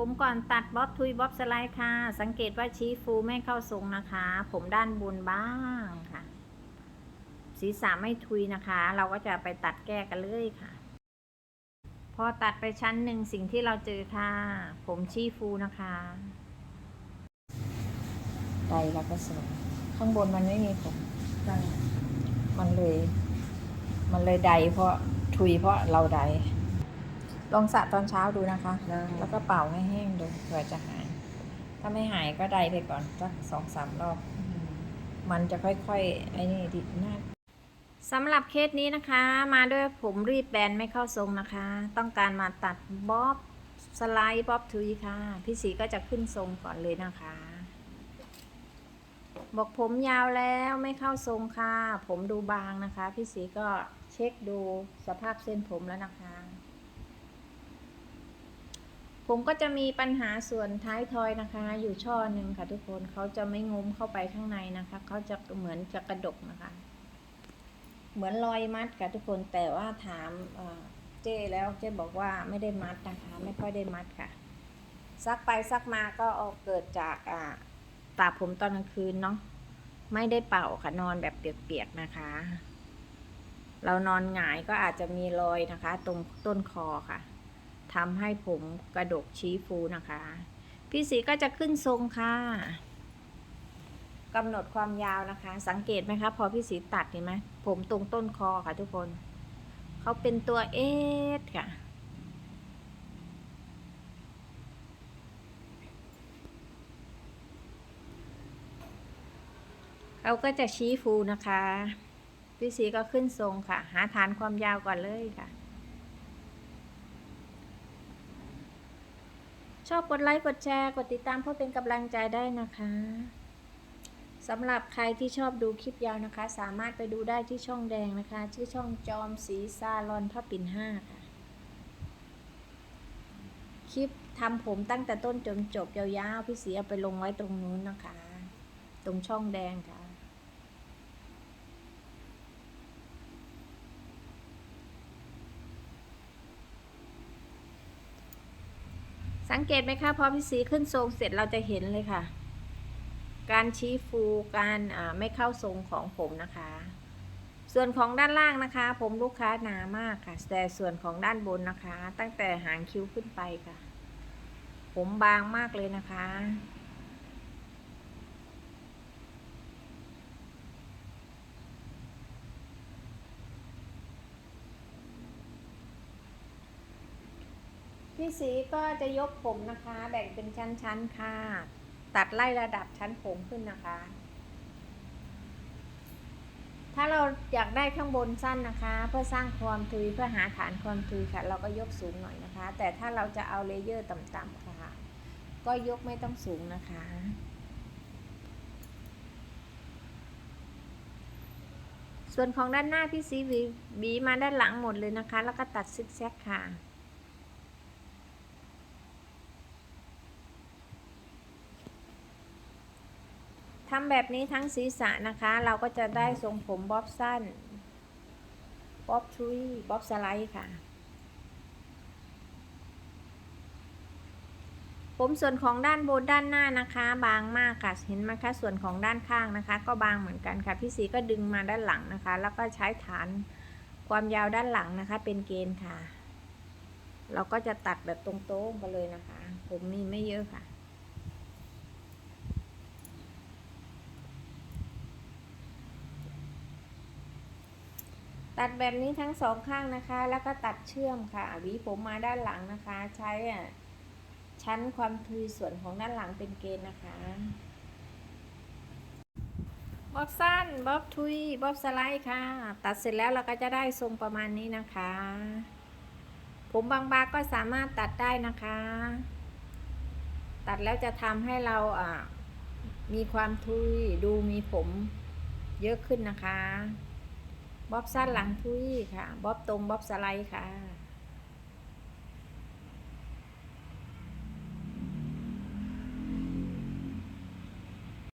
ผมก่อนตัดบ๊อบทุยบ๊อบสไลด์ค่ะ สังเกตว่าชี้ฟูไม่เข้าทรงนะคะ ผมด้านบนบ้างค่ะ ศีรษะไม่ทุยนะคะ เราก็จะไปตัดแก้กันเลยค่ะ พอตัดไปชั้นหนึ่งสิ่งที่เราเจอค่ะ ผมชี้ฟูนะคะใดเราก็สวยข้างบนมันไม่มีผมมันเลย มันเลยใดเพราะทุยเพราะเราใด ลองสระตอนเช้าดูนะคะได้แล้วก็เป่าให้แห้งดูเผื่อจะหาย ถ้าไม่หายก็ใดไปก่อนสักสองสามรอบ มันจะค่อยๆ ไอ้นี่ดิหน้าสำหรับเคสนี้นะคะ มาด้วยผมรีบแบนไม่เข้าทรงนะคะ ต้องการมาตัดบ๊อบสไลด์บ๊อบทุยค่ะ พี่สีก็จะขึ้นทรงก่อนเลยนะคะ บอกผมยาวแล้วไม่เข้าทรงค่ะ ผมดูบางนะคะ พี่สีก็เช็คดูสภาพเส้นผมแล้วนะคะ ผมก็จะมีปัญหาส่วนท้ายทอยนะคะ อยู่ช่อหนึ่งค่ะทุกคนเขาจะไม่งุ้มเข้าไปข้างในนะคะเขาจะเหมือนจะกระดกนะคะ เหมือนรอยมัดค่ะทุกคนแต่ว่าถามเจ้แล้วเจ้บอกว่าไม่ได้มัดนะคะ ไม่ค่อยได้มัดค่ะ ซักไปซักมาก็เอาเกิดจากอ่าตาผมตอนกลางคืนเนาะไม่ได้เป่าค่ะนอนแบบเปียกๆนะคะ เรานอนหงายก็อาจจะมีรอยนะคะ ตรงต้นคอค่ะ ทำให้ผมกระดกชี้ฟูนะคะ พี่สีก็จะขึ้นทรงค่ะกำหนดความยาวนะคะ สังเกตไหมคะ พอพี่สีตัดเห็นไหมผมตรงต้นคอค่ะทุกคน เขาเป็นตัวเอสค่ะเขาก็จะชี้ฟูนะคะ พี่สีก็ขึ้นทรงค่ะ หาฐานความยาวก่อนเลยค่ะ ชอบกดไลค์กดแชร์กดติดตามเพื่อเป็นกำลังใจได้นะคะสำหรับใครที่ชอบดูคลิปยาวนะคะ สามารถไปดูได้ที่ช่องแดงนะคะ ชื่อช่องจอมสีซาลอนพระปิ่นห้าค่ะ คลิปทำผมตั้งแต่ต้นจนจบยาวๆพี่สีเอาไปลงไว้ตรงนู้นนะคะ ตรงช่องแดงค่ะ สังเกตไหมคะพอพี่สีขึ้นทรงเสร็จเราจะเห็นเลยค่ะ การชี้ฟูการไม่เข้าทรงของผมนะคะ ส่วนของด้านล่างนะคะ ผมลูกค้าหนามากค่ะ แต่ส่วนของด้านบนนะคะ ตั้งแต่หางคิ้วขึ้นไปค่ะ ผมบางมากเลยนะคะ พี่สีก็จะยกผมนะคะ แบ่งเป็นชั้นๆค่ะ ตัดไล่ระดับชั้นผมขึ้นนะคะ ถ้าเราอยากได้ข้างบนสั้นนะคะ เพื่อสร้างความทุยเพื่อหาฐานความทุยค่ะ เราก็ยกสูงหน่อยนะคะ แต่ถ้าเราจะเอาเลเยอร์ต่ำๆค่ะ ก็ยกไม่ต้องสูงนะคะส่วนของด้านหน้าพี่สีหวีบีมาด้านหลังหมดเลยนะคะ แล้วก็ตัดซิกแซกค่ะ ทำแบบนี้ทั้งศีรษะนะคะ เราก็จะได้ทรงผมบ๊อบสั้นบ๊อบทุยบ๊อบสไลด์ค่ะ ผมส่วนของด้านบนด้านหน้านะคะ บางมากค่ะ เห็นไหมคะส่วนของด้านข้างนะคะ ก็บางเหมือนกันค่ะ พี่สีก็ดึงมาด้านหลังนะคะ แล้วก็ใช้ฐานความยาวด้านหลังนะคะ เป็นเกณฑ์ค่ะ เราก็จะตัดแบบตรงๆไปเลยนะคะ ผมมีไม่เยอะค่ะ ตัดแบบนี้ทั้งสองข้างนะคะ แล้วก็ตัดเชื่อมค่ะหวีผมมาด้านหลังนะคะ ใช้อะชั้นความทุยส่วนของด้านหลังเป็นเกณฑ์นะคะบ๊อบสั้นบ๊อบทุยบ๊อบสไลด์ค่ะ ตัดเสร็จแล้วเราก็จะได้ทรงประมาณนี้นะคะ ผมบางๆก็สามารถตัดได้นะคะ ตัดแล้วจะทำให้เราอ่ามีความทุยดูมีผมเยอะขึ้นนะคะ บ๊อบสั้นหลังทุยค่ะ บ๊อบตรงบ๊อบสไลด์ค่ะ